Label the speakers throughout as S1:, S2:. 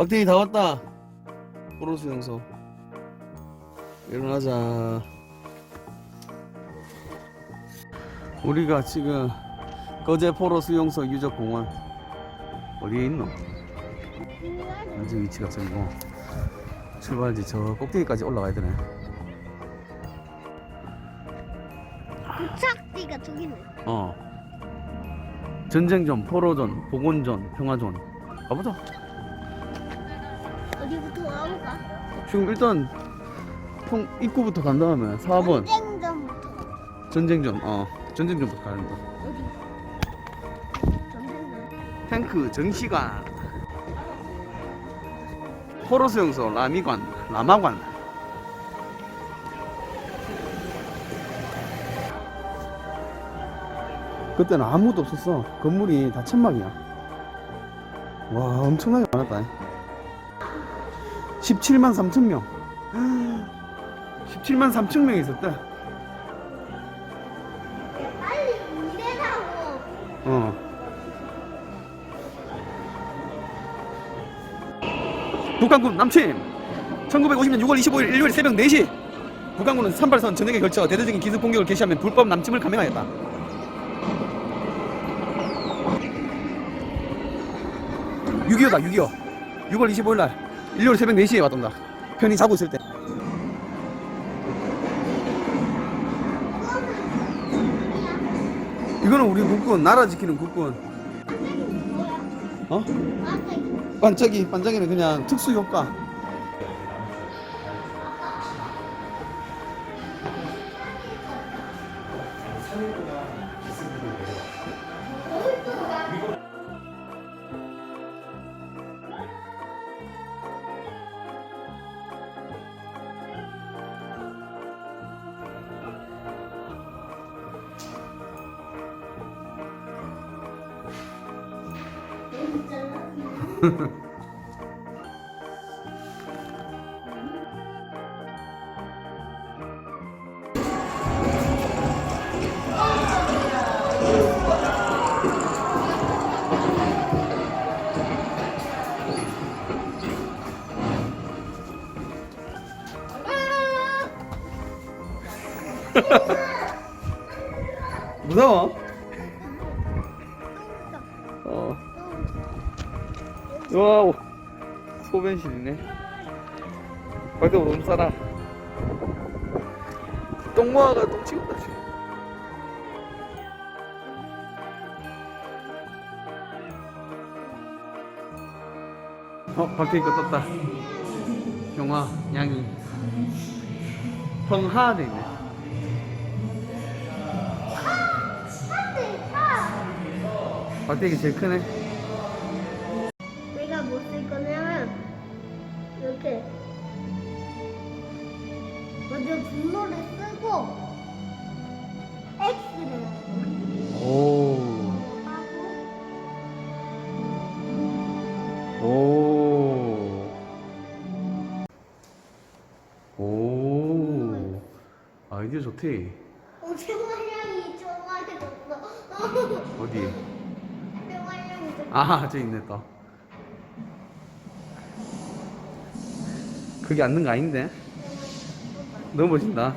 S1: 박대희 다 왔다. 포로 수용소. 일어나자. 우리가 지금 거제 포로 수용소 유적 공원 어디에 있노? 현재 위치가 저기고 출발지 저 꼭대기까지 올라가야 되네.
S2: 도착지가 저기네.
S1: 어. 전쟁전, 포로전, 복원전, 평화전. 가보자. 지금 일단 평 입구부터 간 다음에 4번
S2: 전쟁전부터.
S1: 전쟁전. 어. 전쟁전부터 가야 된다.
S2: 어디? 전쟁전.
S1: 탱크 정시관. 포로 수용소 라미관, 라마관. 그때는 아무도 없었어. 건물이 다 천막이야. 와, 엄청나게 많았다. 17만 3천 명. 17만 3천 명이 있었다.
S2: 빨리 일해라고.
S1: 어. 북한군 남침 1950년 6월 25일 일요일 새벽 4시 북한군은 산발선 전역에 걸쳐 대대적인 기습 공격을 개시하며 불법 남침을 감행하였다. 6.25다 6.25 6월 25일 날 일요일 새벽 4시에 왔던가 편히 자고 있을 때. 이거는 우리 국군 나라 지키는 국군. 어? 반짝이 반짝이는 그냥 특수 효과 무서워? 와 소변실이네 밖에 너무 싸라 똥 모아가 똥 치웠다 지금 어 밖에 거 떴다 경화 양이 돼 있네 밖에 제일 크네 이디어 좋대.
S2: 오징어냥이 좋아해졌어.
S1: 어디?
S2: 오징어냥이 좀
S1: 아, 저 있네 또. 그게 앉는 거 아닌데? 너무 멋진다.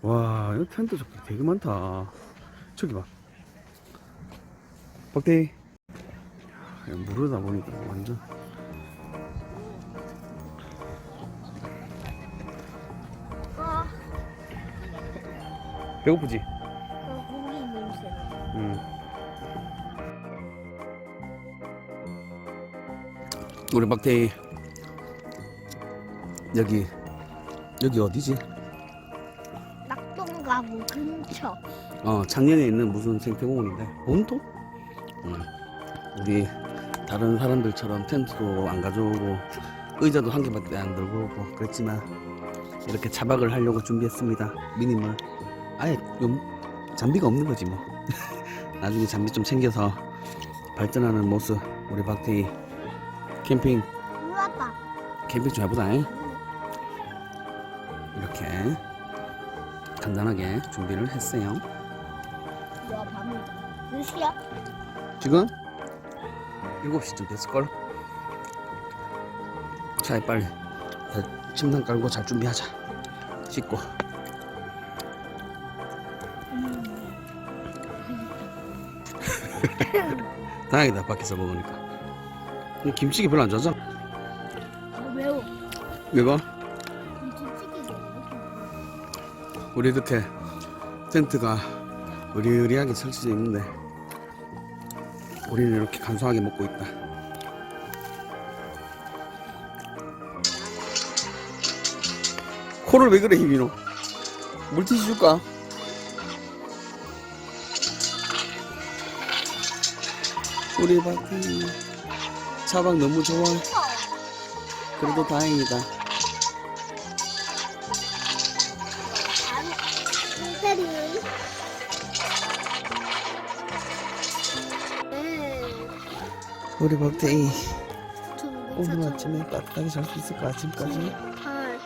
S1: 와, 이거 텐트 좋게 되게 많다. 저기 봐. 박대희. 야, 무르다 보니까 완전. 배고프지?
S2: 그 고기 냄새.
S1: 응. 우리 박태희 여기 여기 어디지?
S2: 낙동가구 근처.
S1: 어 작년에 있는 무슨 생태공원인데 본토? 응. 우리 다른 사람들처럼 텐트도 안 가져오고 의자도 한 개밖에 안 들고 오고 그랬지만 이렇게 차박을 하려고 준비했습니다 미니멀 요 장비가 없는 거지 뭐 나중에 장비 좀 챙겨서 발전하는 모습 우리 박태희 캠핑
S2: 우와다.
S1: 캠핑 좀 해보자 잉? 이렇게 간단하게 준비를 했어요
S2: 밤이다. 몇 시야?
S1: 지금 7시쯤 됐을걸? 자 빨리 다 침낭 깔고 잘 준비하자 씻고 다행이다 밖에서 먹으니까. 김치찌개 별로 안 좋아하잖아.
S2: 아, 매워.
S1: 이거
S2: 김치찌개
S1: 우리 이렇게 텐트가 으리으리하게 설치되어 있는데 우리는 이렇게 간소하게 먹고 있다. 코를 왜 그래 희민호 물티슈 줄까? 우리 바티 차박 너무 좋아 그래도 다행이다. 우리
S2: 준비
S1: 오늘 아침에 따뜻하게 잘 수 있을까 아침까지
S2: 8,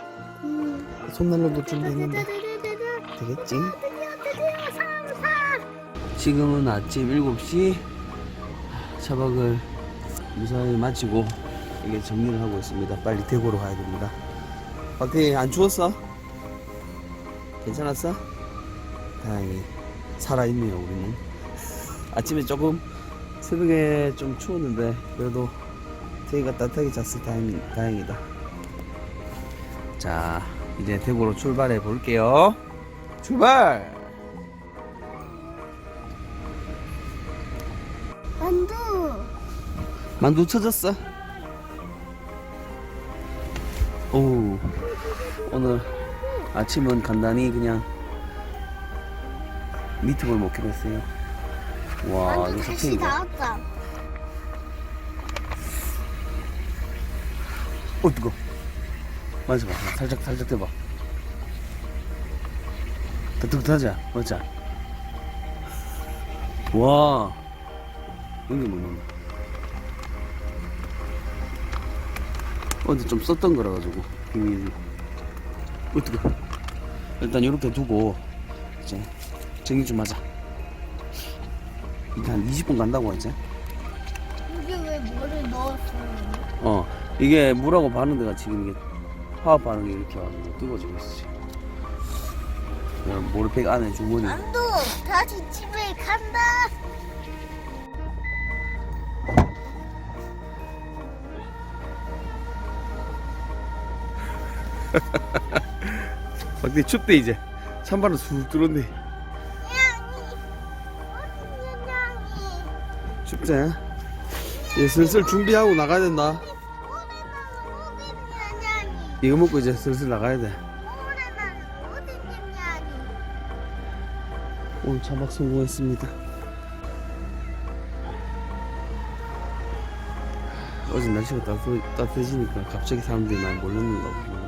S2: 9,
S1: 손난로도 준비했는데 되겠지?
S2: 드디어 3, 4.
S1: 지금은 아침 7시 차박을 무사히 마치고 이게 정리를 하고 있습니다 빨리 대구로 가야 됩니다 박태이 안 추웠어? 괜찮았어? 다행히 살아있네요 우리는 아침에 조금 새벽에 좀 추웠는데 그래도 태희가 따뜻하게 잤을 다행, 다행이다 자 이제 대구로 출발해 볼게요 출발!
S2: 만두
S1: 쳐졌어. 오, 오늘 아침은 간단히 그냥 미트볼 먹기로 했어요. 와, 이거
S2: 다시
S1: 석탱이다.
S2: 나왔다.
S1: 어, 뜨거. 맞아봐. 살짝, 살짝 대봐. 뜨뜻하자. 맞자. 와, 이게 뭐냐. 어제 좀 썼던 거라 가지고 비밀. 어, 뜨거. 일단 이렇게 두고 이제 정리 좀 하자. 한 20분 간다고 이제.
S2: 이게 왜 뭐를 넣었어요?
S1: 어 이게 물하고 데가 지금 이게 화학 반응이 이렇게 와가지고 뜨거워지고 있어 지금 모래팩 안에 주머니
S2: 만두 다시 집에 간다.
S1: 밖에 춥대 이제? 찬바람 쑥
S2: 냥이
S1: 춥지? 이제 슬슬 준비하고 나가야 된다. 이거 먹고 이제 슬슬 나가야 돼. 오늘 차박 성공했습니다. 어제 날씨가 따뜻, 따뜻해지니까 갑자기 사람들이 많이 몰렸는가 보구나